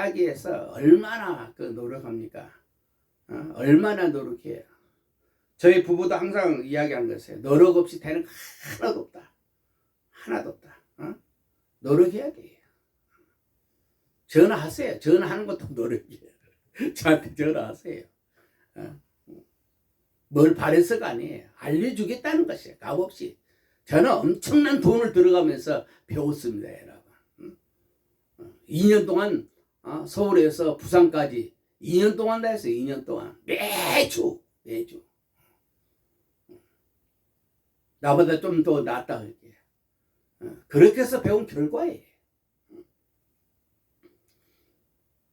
따기 위해서 얼마나 그 노력합니까? 어? 얼마나 노력해요. 저희 부부도 항상 이야기하는 것이에요. 노력 없이 되는 거 하나도 없다. 하나도 없다. 어? 노력해야 돼요. 전화하세요. 전화하는 것도 노력이에요. 저한테 전화하세요. 어? 뭘 바래서가 아니에요. 알려주겠다는 것이에요. 값없이. 저는 엄청난 돈을 들어가면서 배웠습니다, 여러분. 응? 어, 2년 동안 어, 서울에서 부산까지 2년 동안 다 했어요. 2년 동안 매주 매주 나보다 좀 더 낫다 그렇게. 어, 그렇게 해서 배운 결과예요.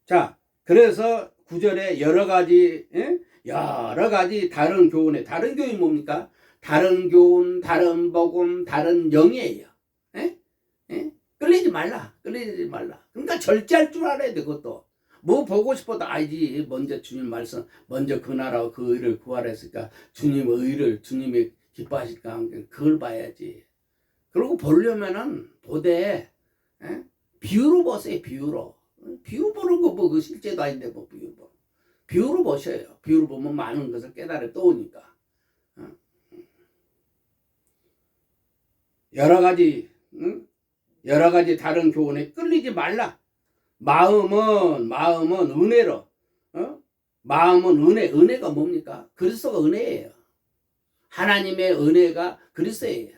자, 그래서 구절에 여러 가지 예? 여러 가지 다른 교훈에 다른 교훈이 뭡니까? 다른 교훈, 다른 복음, 다른 영이에요. 예? 예? 끌리지 말라. 끌리지 말라. 그러니까 절제할 줄 알아야 돼, 그것도. 뭐 보고 싶어도 알지. 먼저 주님 말씀, 먼저 그 나라와 그 의를 구하라 했으니까 주님의 의를, 주님이 기뻐하실까? 그걸 봐야지. 그리고 보려면은 보되, 예? 비유로 보세요, 비유로. 비유 보는 거 뭐, 그 실제도 아닌데 뭐, 비유 보. 비유로 보셔요. 비유로 보면 많은 것을 깨달아 떠오니까. 어? 여러 가지, 응? 여러 가지 다른 교훈에 끌리지 말라. 마음은, 마음은 은혜로, 어? 마음은 은혜, 은혜가 뭡니까? 그리스도가 은혜예요. 하나님의 은혜가 그리스도예요.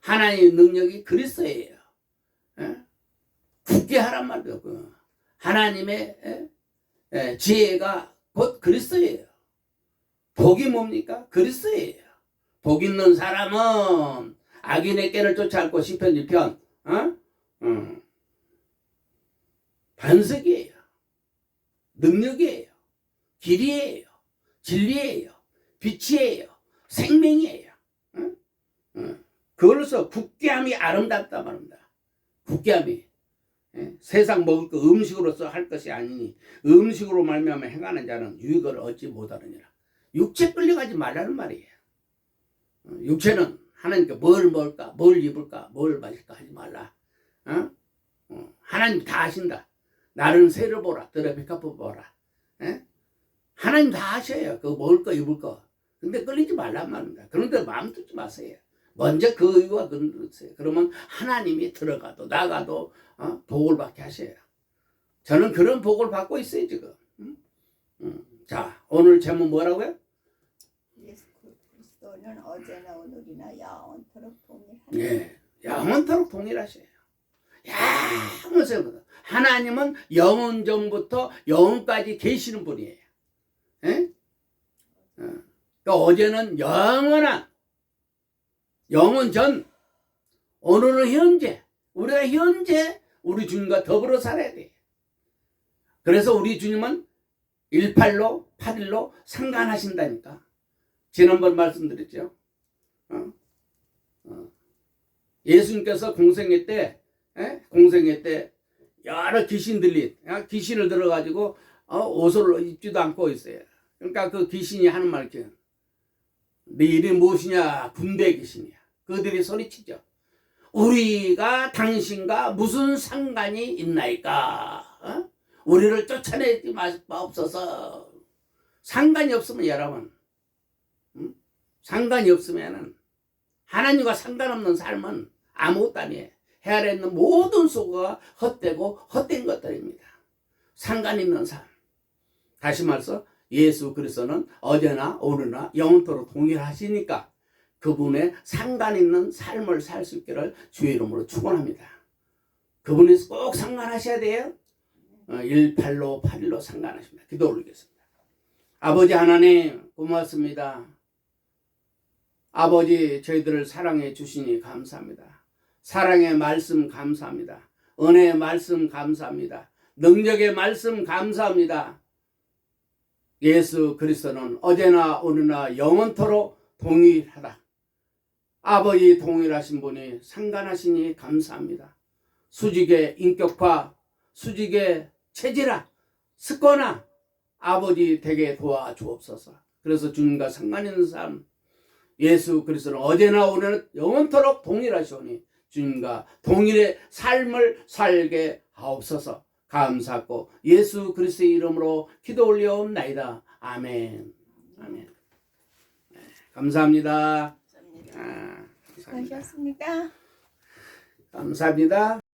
하나님의 능력이 그리스도예요. 예? 굳게 하란 그 하나님의 예? 예, 지혜가 곧 그리스도예요. 복이 뭡니까? 그리스도예요. 복 있는 사람은 악인의 깨를 쫓아갈고 시편 1편 어? 음. 반석이에요. 능력이에요. 길이에요. 진리예요. 빛이에요. 생명이에요. 어? 어. 그걸로서 굳게함이 아름답다 말합니다. 굳게함이 예? 세상 먹을 거 음식으로서 할 것이 아니니 음식으로 말미암아 행하는 자는 유익을 얻지 못하느니라. 육체 끌려가지 말라는 말이에요. 어, 육체는 하나님께 뭘 먹을까, 뭘 입을까, 뭘 마실까 하지 말라. 어? 어, 하나님 다 아신다. 나를 새를 보라, 들어 백합을 보라. 예? 하나님 다 아셔요. 그 먹을 거, 입을 거. 근데 끌리지 말란 말입니다. 그런데 마음 두지 마세요. 먼저 그 의와 건드세요. 그러면 하나님이 들어가도 나가도 어? 복을 받게 하셔요. 저는 그런 복을 받고 있어요 지금. 음? 음. 자 오늘 제목 뭐라고요? 그리스도는 어제나 오늘이나 영원토록 동일하다. 예, 영원토록 동일하셔요. 영원세부터 하나님은 영원 전부터 영원까지 계시는 분이에요. 예? 어. 그러니까 어제는 영원한 영원 전, 오늘은 현재, 우리가 현재 우리 주님과 더불어 살아야 돼. 그래서 우리 주님은 18로, 8일로 상관하신다니까. 지난번 말씀드렸죠. 어? 어. 예수님께서 공생애 때, 에? 공생애 때 여러 귀신들이 어? 귀신을 들어가지고 어, 옷을 입지도 않고 있어요. 그러니까 그 귀신이 하는 말 이렇게 네 이름이 무엇이냐? 군대 귀신이야. 그들이 소리치죠. 우리가 당신과 무슨 상관이 있나이까? 어? 우리를 쫓아내지 마옵소서. 상관이 없으면 여러분, 음? 상관이 없으면은 하나님과 상관없는 삶은 아무것도 아니에요. 해 아래 있는 모든 소가 헛되고 헛된 것들입니다. 상관 있는 삶. 다시 말해서 예수 그리스도는 어제나 오늘나 영원토록 동일하시니까 그분의 상관 있는 삶을 살 수 있기를 주의 이름으로 축원합니다. 그분이 꼭 상관하셔야 돼요. 18로 8일로 상관하십니다. 기도 올리겠습니다. 아버지 하나님 고맙습니다. 아버지 저희들을 사랑해 주시니 감사합니다. 사랑의 말씀 감사합니다. 은혜의 말씀 감사합니다. 능력의 말씀 감사합니다. 예수 그리스도는 어제나 오늘나 영원토록 동일하다. 아버지 동일하신 분이 상관하시니 감사합니다. 수직의 인격화, 수직의 체질화, 습관화 아버지 되게 도와주옵소서. 그래서 주님과 상관 있는 삶, 예수 그리스도는 어제나 오늘 영원토록 동일하시오니 주님과 동일의 삶을 살게 하옵소서. 감사하고 예수 그리스도의 이름으로 기도 올려옵나이다. 아멘. 아멘. 네, 감사합니다. 감사합니다. 아, 감사합니다. 수고하셨습니다. 감사합니다.